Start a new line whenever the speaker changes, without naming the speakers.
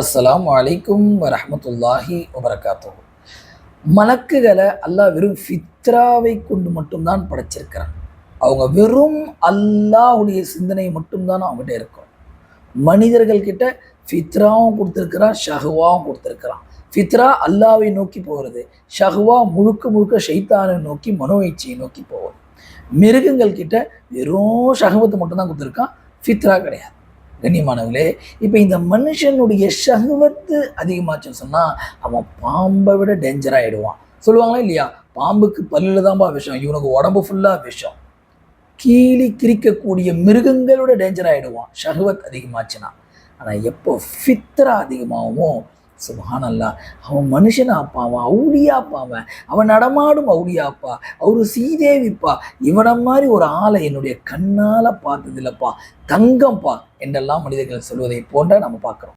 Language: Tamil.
அஸ்லாம் அலைக்கும் வரமத்துல்லாஹி வபரகாத்தோ மலக்குகளை அல்லாஹ் வெறும் ஃபித்ராவை கொண்டு மட்டும்தான் படைச்சிருக்கிறான். அவங்க வெறும் அல்லாஹ்வுடைய சிந்தனை மட்டும்தான் அவங்ககிட்ட இருக்கும் மனிதர்கள் கிட்ட ஃபித்ராவும் கொடுத்துருக்கிறான் ஷஹுவாவும் கொடுத்துருக்கிறான். ஃபித்ரா அல்லாவை நோக்கி போகிறது ஷஹ்வா முழுக்க முழுக்க ஷைத்தானை நோக்கி மனோயிச்சையை நோக்கி போகும். மிருகங்கள் கிட்ட வெறும் ஷஹவத்தை மட்டும்தான் கொடுத்துருக்கான் ஃபித்ரா கிடையாது. கண்ணியமானவர்களே இப்போ இந்த மனுஷனுடைய சகவத்து அதிகமாச்சுன்னு சொன்னால் அவன் பாம்பை விட டேஞ்சர் ஆகிடுவான் சொல்லுவாங்களா இல்லையா? பாம்புக்கு பல்லில் தான்ப்பா விஷம் இவனுக்கு உடம்பு ஃபுல்லாக விஷம். கீழி கிரிக்கக்கூடிய மிருகங்களோட டேஞ்சர் ஆகிடுவான் ஷஹவத் அதிகமாச்சுன்னா. ஆனால் எப்போ ஃபித்ரா அதிகமாகவும் சுபஹானல்லா. அவன் மனுஷனாப்பா அவன் அவுளியாப்பா அவன் அவன் நடமாடும் அவுளியாப்பா அவரு சீதேவிப்பா இவனை மாதிரி ஒரு ஆளை என்னுடைய கண்ணால் பார்த்ததில்லப்பா. தங்கம்ப்பா என்றெல்லாம் மனிதர்கள் சொல்வதை போன்ற நம்ம பார்க்குறோம்.